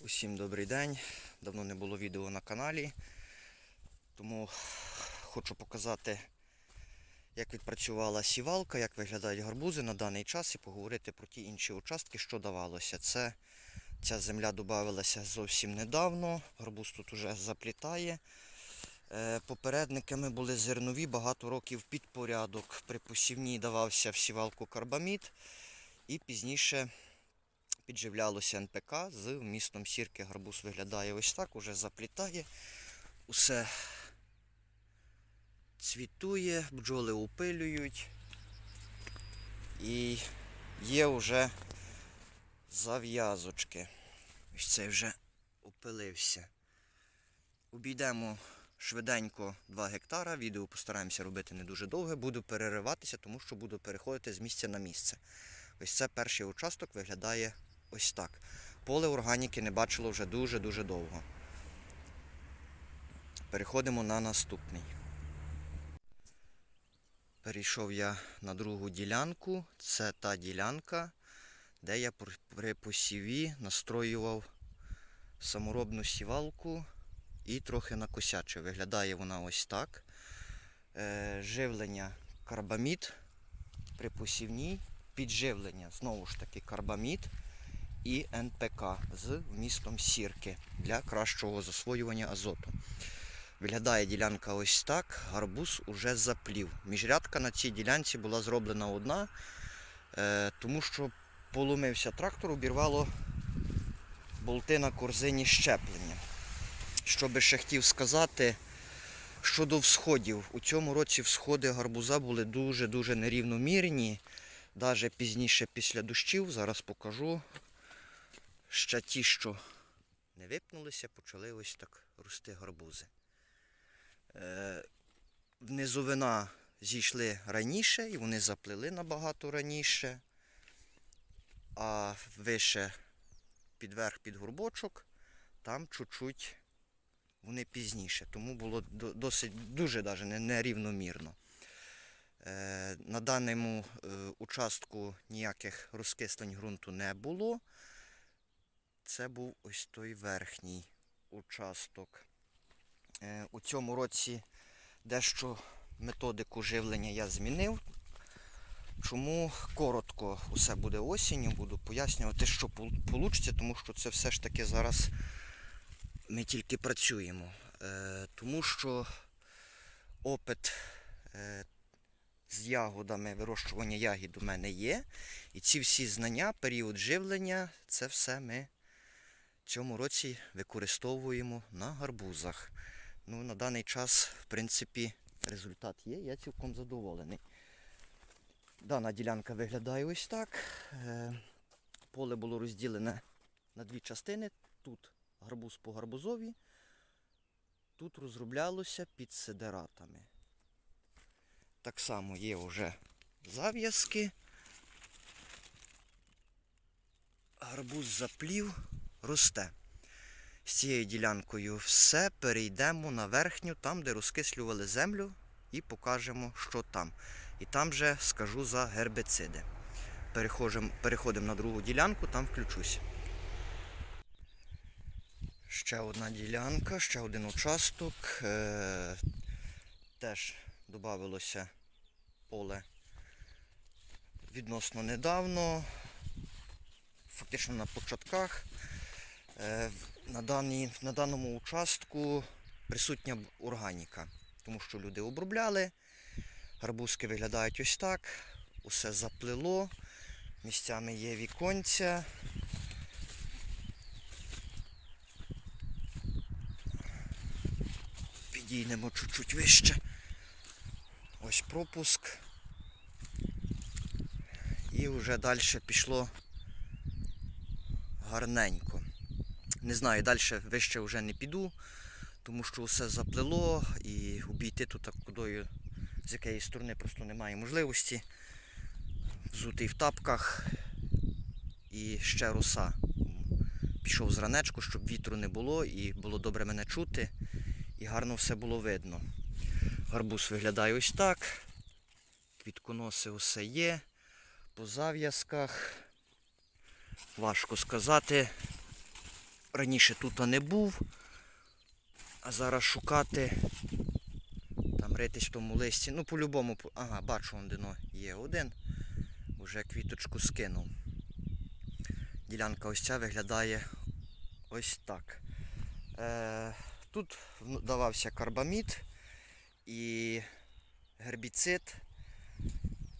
Усім добрий день. Давно не було відео на каналі, тому хочу показати, як відпрацювала сівалка, як виглядають гарбузи на даний час і поговорити про ті інші участки, що давалося. Це ця земля додавалася зовсім недавно, гарбуз тут уже заплітає. Е, Попередниками були зернові, багато років під порядок. При посівній давався в сівалку карбамід і пізніше підживлялося НПК з вмістом сірки. Гарбуз виглядає ось так, уже заплітає. Усе цвітує, бджоли упилюють. І є вже зав'язочки. Ось цей вже опилився. Обійдемо швиденько 2 гектара. Відео постараємося робити не дуже довге. Буду перериватися, тому що буду переходити з місця на місце. Ось це перший участок виглядає ось так. Поле органіки не бачило вже дуже-дуже довго. Переходимо на наступний. Перейшов я на другу ділянку. Це та ділянка, де я при посіві настроював саморобну сівалку і трохи накосячив. Виглядає вона ось так. Е, живлення карбамід при посівній, підживлення знову ж таки карбамід і НПК з вмістом сірки для кращого засвоювання азоту. Виглядає ділянка ось так, гарбуз уже заплів. Міжрядка на цій ділянці була зроблена одна, е, тому що поломився трактор, обірвало болти на корзині щеплення. Що би ще хотів сказати, щодо всходів. У цьому році всходи гарбуза були дуже-дуже нерівномірні. Навіть пізніше після дощів, зараз покажу. Ще ті, що не випнулися, почали ось так рости гарбузи. Е, Низовина зійшли раніше і вони заплили набагато раніше. А вище під верх під горбочок, там чуть-чуть вони пізніше. Тому було досить дуже даже нерівномірно. Е, На даному е, участку ніяких розкислень ґрунту не було. Це був ось той верхній участок. Е, У цьому році дещо методику живлення я змінив. Чому коротко усе буде осінню, буду пояснювати, що вийде, тому що це все ж таки зараз ми тільки працюємо. Е, Тому що опит е, з ягодами, вирощування ягід у мене є. І ці всі знання, період живлення, це все ми цьому році використовуємо на гарбузах. Ну, на даний час, в принципі, результат є, я цілком задоволений. Дана ділянка виглядає ось так. Е, Поле було розділене на дві частини. Тут гарбуз по гарбузові, тут розроблялося під сидератами. Так само є вже зав'язки. Гарбуз заплів, росте. З цією ділянкою все. Перейдемо на верхню, там, де розкислювали землю, і покажемо, що там. І там же скажу за гербициди. Переходимо, переходимо на другу ділянку, там включусь. Ще одна ділянка, ще один участок. Е, теж додавалося поле відносно недавно, фактично на початках. Е, на, даній, на даному участку присутня органіка, тому що люди обробляли. Гарбузки виглядають ось так, усе заплило, місцями є віконця. Підійдемо чуть-чуть вище. Ось пропуск. І вже далі пішло гарненько. Не знаю, далі вище вже не піду, тому що все заплило і обійти тут кудою з якої сторони просто немає можливості. Взутий в тапках і ще роса. Пішов з ранечку, щоб вітру не було і було добре мене чути, і гарно все було видно. Гарбуз виглядає ось так. Квітконоси усе є. По зав'язках. Важко сказати. Раніше тут не був. А зараз шукати. Там ритись в тому листі. Ну, по-любому, ага, бачу, он дино є один. Уже квіточку скинув. Ділянка ось ця виглядає ось так. Е, тут давався карбамід і гербіцид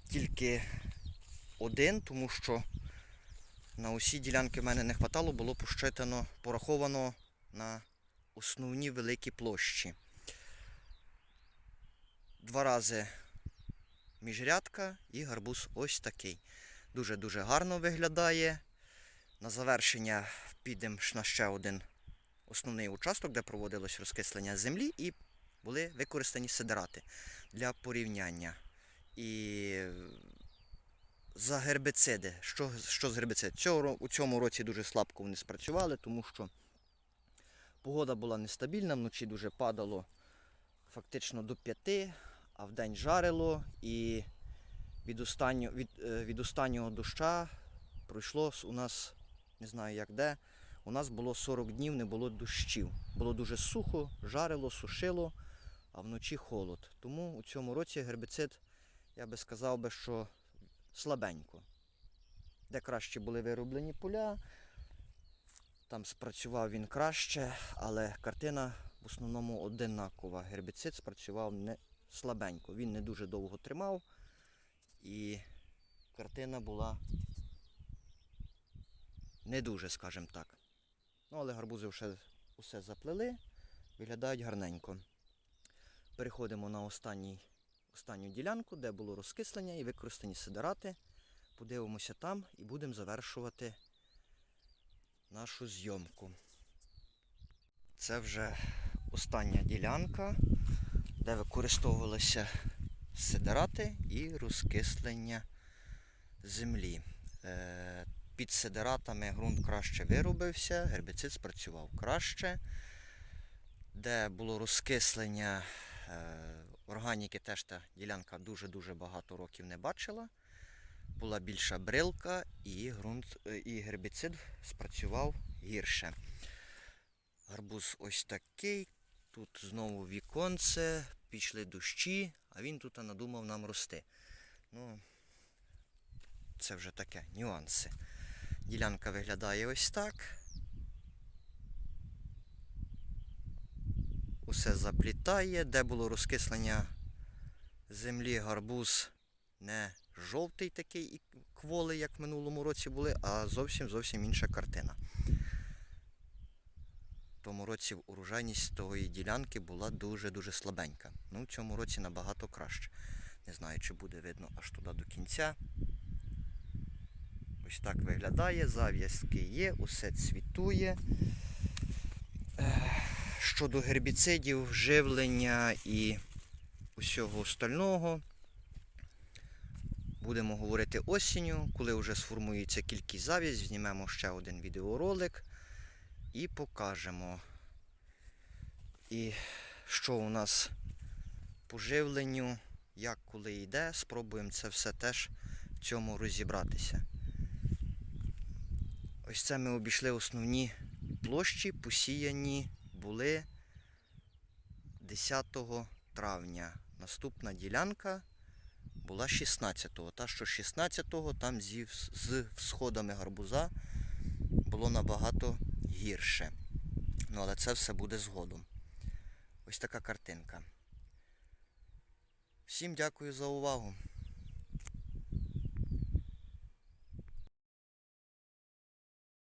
тільки один, тому що на усі ділянки в мене не хватало, було пощитано, пораховано на основні великі площі. Два рази міжрядка і гарбуз ось такий. Дуже-дуже гарно виглядає. На завершення підемо на ще один основний участок, де проводилось розкислення землі, і були використані сидерати для порівняння. І за гербициди. Що, що з гербицид? Цього, у цьому році дуже слабко вони спрацювали, тому що погода була нестабільна, вночі дуже падало фактично до 5, а вдень жарило і від, останнього, від, е, від останнього доща пройшло у нас, не знаю як де, у нас було 40 днів, не було дощів. Було дуже сухо, жарило, сушило, а вночі холод. Тому у цьому році гербицид, я би сказав би, що слабенько. Де краще були вироблені поля, там спрацював він краще, але картина в основному одинакова. Гербіцид спрацював не слабенько. Він не дуже довго тримав. І картина була не дуже, скажімо так. Ну, але гарбузи вже усе заплели, виглядають гарненько. Переходимо на останній, останню ділянку, де було розкислення і використані сидерати. Подивимося там і будемо завершувати нашу зйомку. Це вже остання ділянка, де використовувалися сидерати і розкислення землі. Е, Під сидератами ґрунт краще виробився, гербіцид спрацював краще. Де було розкислення е, органіки, теж та ділянка дуже-дуже багато років не бачила. Була більша брилка і ґрунт, е, і гербіцид спрацював гірше. Гарбуз ось такий. Тут знову віконце, пішли дощі, а він тут надумав нам рости. Ну, це вже таке, нюанси. Ділянка виглядає ось так. Усе заплітає, де було розкислення землі, гарбуз не жовтий такий і кволи, як в минулому році були, а зовсім зовсім інша картина. В тому році урожайність тої ділянки була дуже-дуже слабенька. Ну, в цьому році набагато краще. Не знаю, чи буде видно аж туди до кінця. Ось так виглядає, зав'язки є, усе цвітує. Щодо гербіцидів, живлення і усього остального, будемо говорити осінню, коли вже сформується кількість зав'язь, знімемо ще один відеоролик і покажемо. І що у нас по живленню, як коли йде, спробуємо це все теж в цьому розібратися. Ось це ми обійшли основні площі, посіяні були 10 травня. Наступна ділянка була 16-го. Та, що 16-го там зі, з всходами гарбуза було набагато гірше. Ну, але це все буде згодом. Ось така картинка. Всім дякую за увагу.